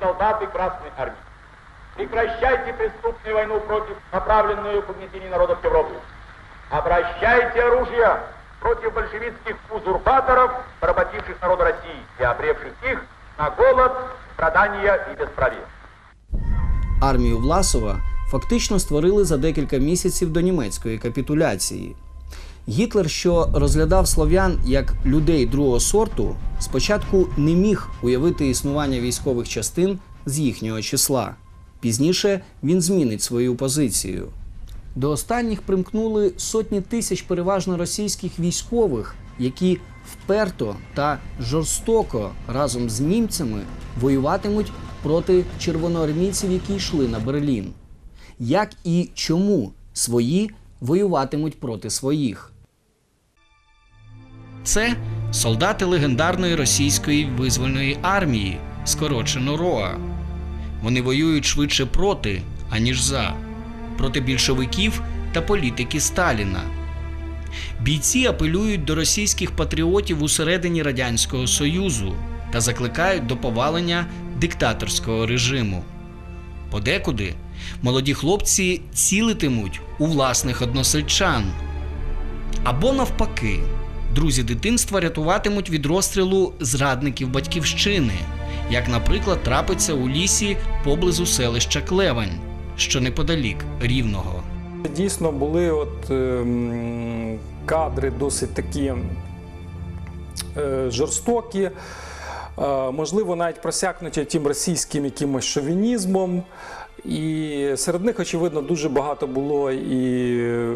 солдаты Красной Армии. Прекращайте преступную войну против, направленную к угнетению народов Европы. Обращайте оружие против большевистских узурпаторов, поработивших народы России и обревших их на голод, страдания и бесправие. Армію Власова фактично створили за декілька місяців до німецької капітуляції. Гітлер, що розглядав слов'ян як людей другого сорту, спочатку не міг уявити існування військових частин з їхнього числа. Пізніше він змінить свою позицію. До останніх примкнули сотні тисяч переважно російських військових, які вперто та жорстоко разом з німцями воюватимуть проти червоноармійців, які йшли на Берлін. Як і чому свої воюватимуть проти своїх? Це солдати легендарної російської визвольної армії, скорочено РОА. Вони воюють швидше проти, аніж за, проти більшовиків та політики Сталіна. Бійці апелюють до російських патріотів усередині Радянського Союзу та закликають до повалення диктаторського режиму. Подекуди молоді хлопці цілитимуть у власних односельчан. Або навпаки, друзі дитинства рятуватимуть від розстрілу зрадників батьківщини, як, наприклад, трапиться у лісі поблизу селища Клевань, що неподалік рівного. Дійсно були от, е, кадри досить такі е, жорстокі, можливо, навіть просякнуті тим російським якимось шовінізмом. І серед них, очевидно, дуже багато було і е,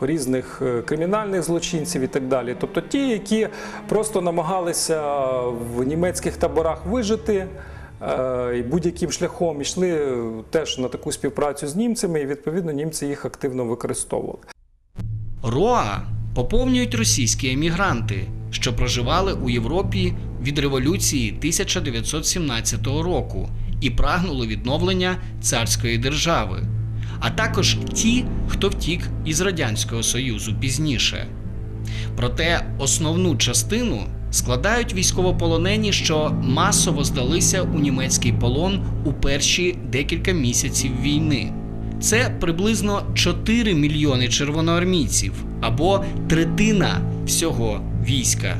різних е, кримінальних злочинців і так далі. Тобто ті, які просто намагалися в німецьких таборах вижити. е, І будь-яким шляхом йшли теж на таку співпрацю з німцями, і відповідно німці їх активно використовували. РОА поповнюють російські емігранти, що проживали у Європі від революції 1917 року і прагнули відновлення царської держави, а також ті, хто втік із Радянського Союзу пізніше. Проте основну частину складають військовополонені, що масово здалися у німецький полон у перші декілька місяців війни. Це приблизно 4 мільйони червоноармійців або третина всього війська.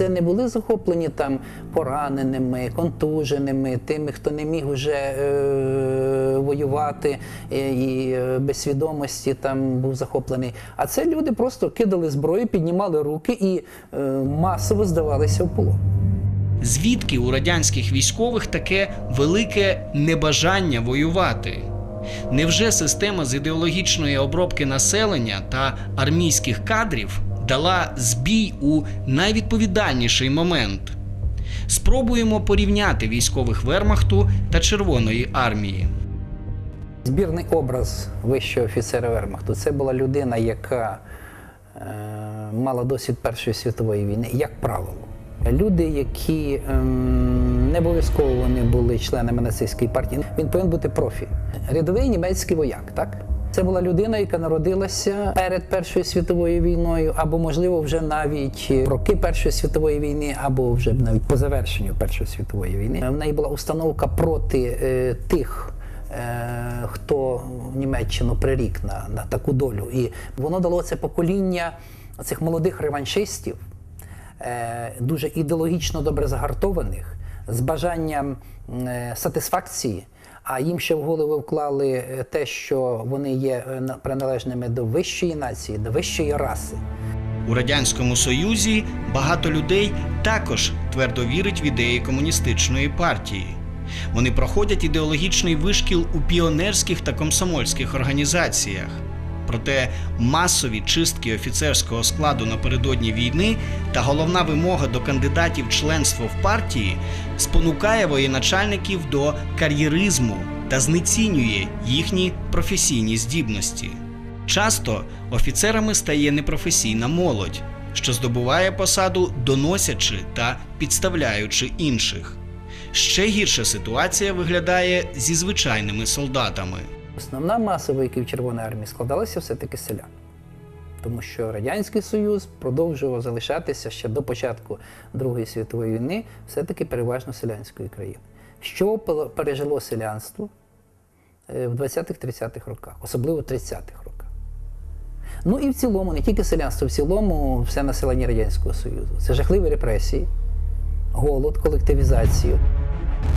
Це не були захоплені там пораненими, контуженими, тими, хто не міг вже е, воювати е, і е, без свідомості там був захоплений. А це люди просто кидали зброю, піднімали руки і е, масово здавалися в полон. Звідки у радянських військових таке велике небажання воювати? Невже система з ідеологічної обробки населення та армійських кадрів дала збій у найвідповідальніший момент? Спробуємо порівняти військових Вермахту та Червоної армії. Збірний образ вищого офіцера Вермахту це була людина, яка е, мала досвід Першої світової війни, як правило. Люди, які ем, не обов'язково вони були членами нацистської партії, він повинен бути профі. Рядовий німецький вояк, так? Це була людина, яка народилася перед Першою світовою війною, або, можливо, вже навіть роки Першої світової війни, або вже навіть по завершенню Першої світової війни. В неї була установка проти е, тих е, хто Німеччину прирік на, на таку долю. І воно дало це покоління цих молодих реваншистів, е, дуже ідеологічно добре загартованих, з бажанням е, сатисфакції. А їм ще в голову вклали е, те, що вони є е, приналежними до вищої нації, до вищої раси. У Радянському Союзі багато людей також твердо вірить в ідеї комуністичної партії. Вони проходять ідеологічний вишкіл у піонерських та комсомольських організаціях. Проте масові чистки офіцерського складу напередодні війни та головна вимога до кандидатів членства в партії спонукає воєначальників до кар'єризму та знецінює їхні професійні здібності. Часто офіцерами стає непрофесійна молодь, що здобуває посаду, доносячи та підставляючи інших. Ще гірша ситуація виглядає зі звичайними солдатами. Основна маса вояків Червоної армії складалася все-таки селян. Тому що Радянський Союз продовжував залишатися ще до початку Другої світової війни все-таки переважно селянської країни. що пережило селянство е, в 20-30-х роках, особливо в 30-х роках. Ну і в цілому, не тільки селянство, в цілому все населення Радянського Союзу. Це жахливі репресії, голод, колективізацію.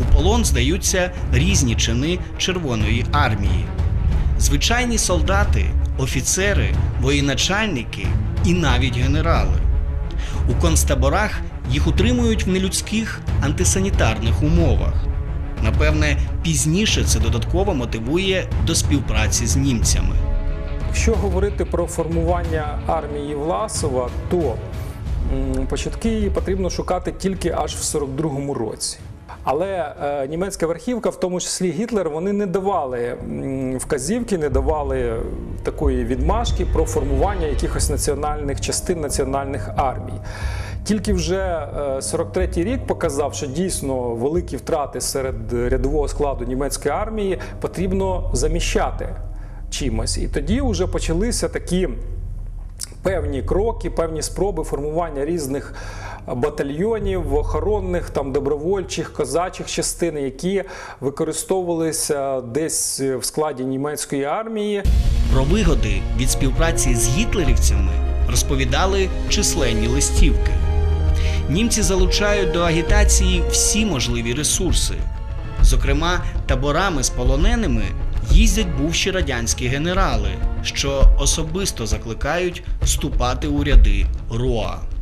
У полон здаються різні чини Червоної армії. Звичайні солдати, офіцери, воєначальники і навіть генерали. У концтаборах їх утримують в нелюдських антисанітарних умовах. Напевне, пізніше це додатково мотивує до співпраці з німцями. Якщо говорити про формування армії Власова, то початки її потрібно шукати тільки аж в 42-му році. Але е, німецька верхівка, в тому числі Гітлер, вони не давали вказівки, не давали такої відмашки про формування якихось національних частин національних армій. Тільки вже е, 43-й рік показав, що дійсно великі втрати серед рядового складу німецької армії потрібно заміщати чимось. І тоді вже почалися такі певні кроки, певні спроби формування різних батальйонів, охоронних, там добровольчих, козачих частин, які використовувалися десь в складі німецької армії. Про вигоди від співпраці з гітлерівцями розповідали численні листівки. Німці залучають до агітації всі можливі ресурси. Зокрема, таборами з полоненими їздять бувші радянські генерали, що особисто закликають вступати у ряди РОА.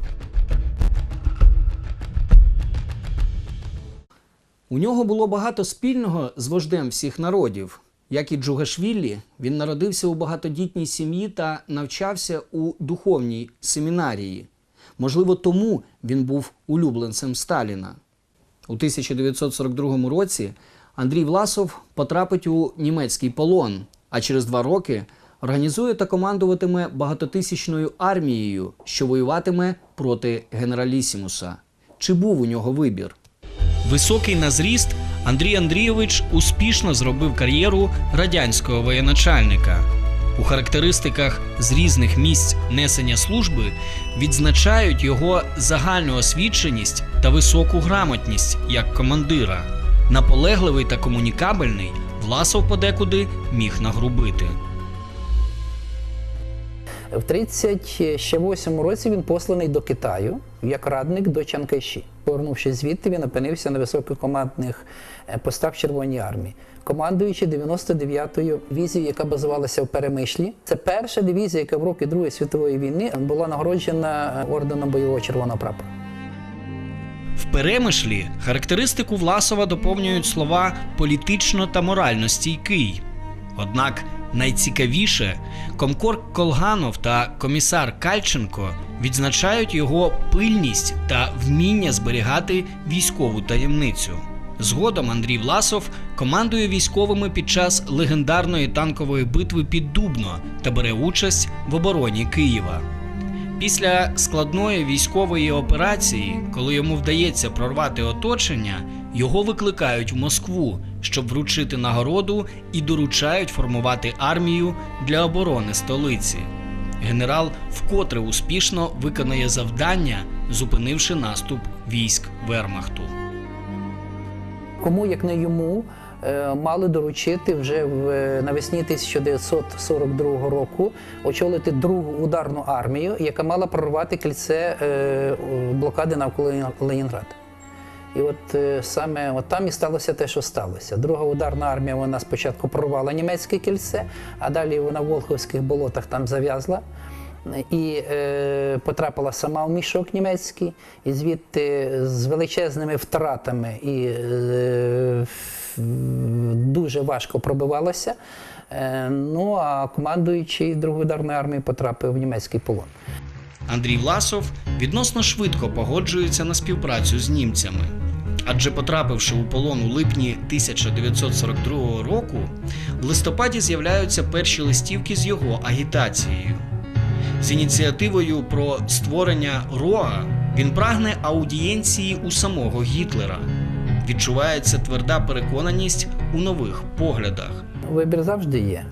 У нього було багато спільного з вождем всіх народів. Як і Джугашвілі, він народився у багатодітній сім'ї та навчався у духовній семінарії. Можливо, тому він був улюбленцем Сталіна. У 1942 році Андрій Власов потрапить у німецький полон, а через два роки організує та командуватиме багатотисячною армією, що воюватиме проти генералісімуса. Чи був у нього вибір? Високий на зріст, Андрій Андрійович успішно зробив кар'єру радянського воєначальника. У характеристиках з різних місць несення служби відзначають його загальну освіченість та високу грамотність як командира. Наполегливий та комунікабельний, Власов подекуди міг нагрубити. В 38 році він посланий до Китаю як радник до Чанкайші. Повернувшись звідти, він опинився на висококомандних е, постах в Червоній армії, командуючи 99-ю дивізією, яка базувалася в Перемишлі. Це перша дивізія, яка в роки Другої світової війни була нагороджена е, орденом бойового червоного прапора. В перемишлі характеристику Власова доповнюють слова політично та морально стійкий. Однак найцікавіше, комкор Колганов та комісар Кальченко відзначають його пильність та вміння зберігати військову таємницю. Згодом Андрій Власов командує військовими під час легендарної танкової битви під Дубно та бере участь в обороні Києва. Після складної військової операції, коли йому вдається прорвати оточення, його викликають в Москву, щоб вручити нагороду і доручають формувати армію для оборони столиці. Генерал вкотре успішно виконає завдання, зупинивши наступ військ Вермахту. Кому, як не йому, е, мали доручити вже е, навесні 1942 року очолити другу ударну армію, яка мала прорвати кільце е, блокади навколо Ленінграда. І от е, саме от там і сталося те, що сталося. Друга ударна армія вона спочатку прорвала німецьке кільце, а далі вона в Волховських болотах там зав'язла. І е, потрапила сама в мішок німецький, і звідти з величезними втратами і е, дуже важко пробивалася. Е, ну а командуючий Другої ударної армії потрапив в німецький полон. Андрій Власов відносно швидко погоджується на співпрацю з німцями. Адже потрапивши у полон у липні 1942 року, в листопаді з'являються перші листівки з його агітацією. З ініціативою про створення РОА він прагне аудієнції у самого Гітлера. Відчувається тверда переконаність у нових поглядах. Вибір завжди є.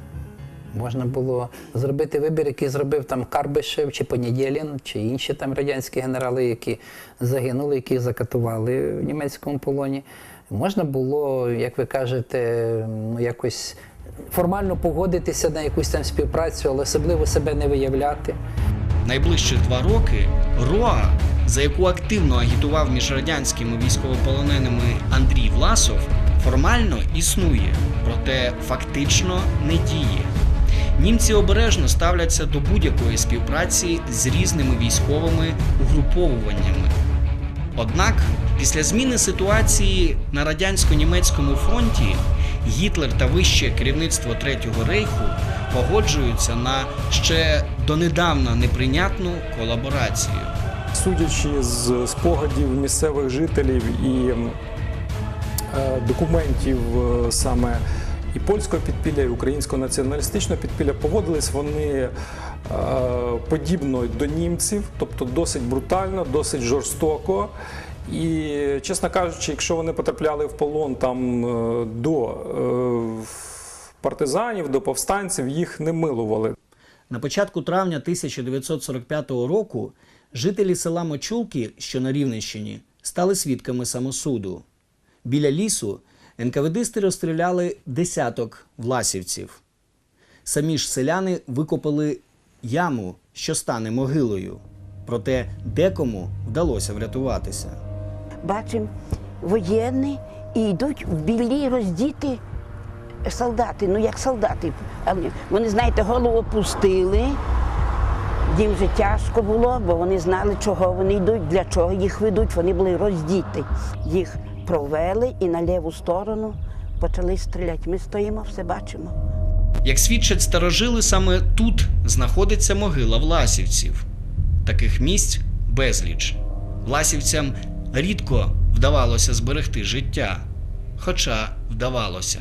Можна було зробити вибір, який зробив там Карбишев чи Понедєлін, чи інші там радянські генерали, які загинули, які закатували в німецькому полоні. Можна було, як ви кажете, ну, якось формально погодитися на якусь там співпрацю, але особливо себе не виявляти. Найближчих два роки РОА, за яку активно агітував між радянськими військовополоненими Андрій Власов, формально існує, проте фактично не діє. Німці обережно ставляться до будь-якої співпраці з різними військовими угруповуваннями. Однак, після зміни ситуації на радянсько-німецькому фронті Гітлер та вище керівництво Третього рейху погоджуються на ще донедавна неприйнятну колаборацію. Судячи з спогадів місцевих жителів і е, документів е, саме і польського підпілля, і українського націоналістичного підпілля, поводились вони е, подібно до німців, тобто досить брутально, досить жорстоко. І, чесно кажучи, якщо вони потрапляли в полон там е, до е, партизанів, до повстанців, їх не милували. На початку травня 1945 року жителі села Мочулки, що на Рівненщині, стали свідками самосуду. Біля лісу НКВДисти розстріляли десяток власівців. Самі ж селяни викопали яму, що стане могилою. Проте декому вдалося врятуватися. бачимо воєнні і йдуть в білі роздіти солдати, ну як солдати. Вони- знаєте, голову опустили. Їм вже тяжко було, бо вони знали, чого вони йдуть, для чого їх ведуть. Вони були роздіти. Їх провели і на ліву сторону почали стріляти. Ми стоїмо, все бачимо. Як свідчать старожили, саме тут знаходиться могила власівців. Таких місць безліч. Власівцям рідко вдавалося зберегти життя, хоча вдавалося.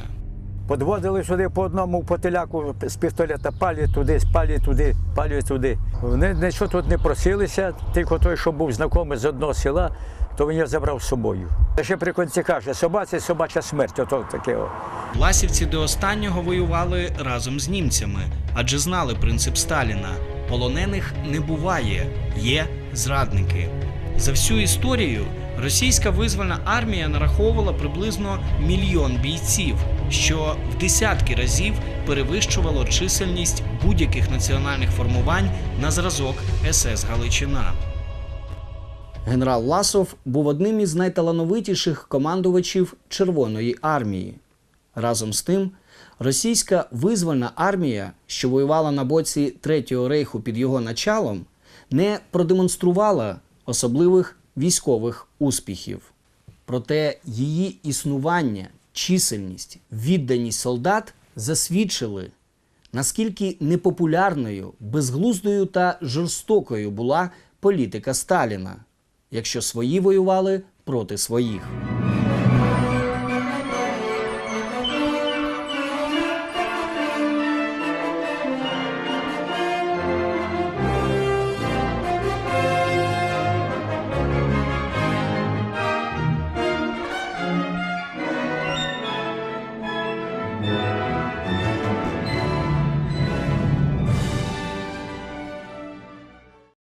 Подвозили сюди по одному потиляку з пістолета, палі туди, палі туди, палі туди. Вони нічого тут не просилися, тільки той, що був знайомий з одного села, то він його забрав з собою. Ще при кінці каже, собаці собача смерть, ото таке. Власівці до останнього воювали разом з німцями, адже знали принцип Сталіна: полонених не буває, є зрадники. За всю історію російська визвольна армія нараховувала приблизно мільйон бійців, що в десятки разів перевищувало чисельність будь-яких національних формувань на зразок СС Галичина. Генерал Ласов був одним із найталановитіших командувачів Червоної армії. Разом з тим, російська визвольна армія, що воювала на боці Третього рейху під його началом, не продемонструвала особливих військових успіхів. Проте її існування, чисельність, відданість солдат засвідчили, наскільки непопулярною, безглуздою та жорстокою була політика Сталіна, якщо свої воювали проти своїх.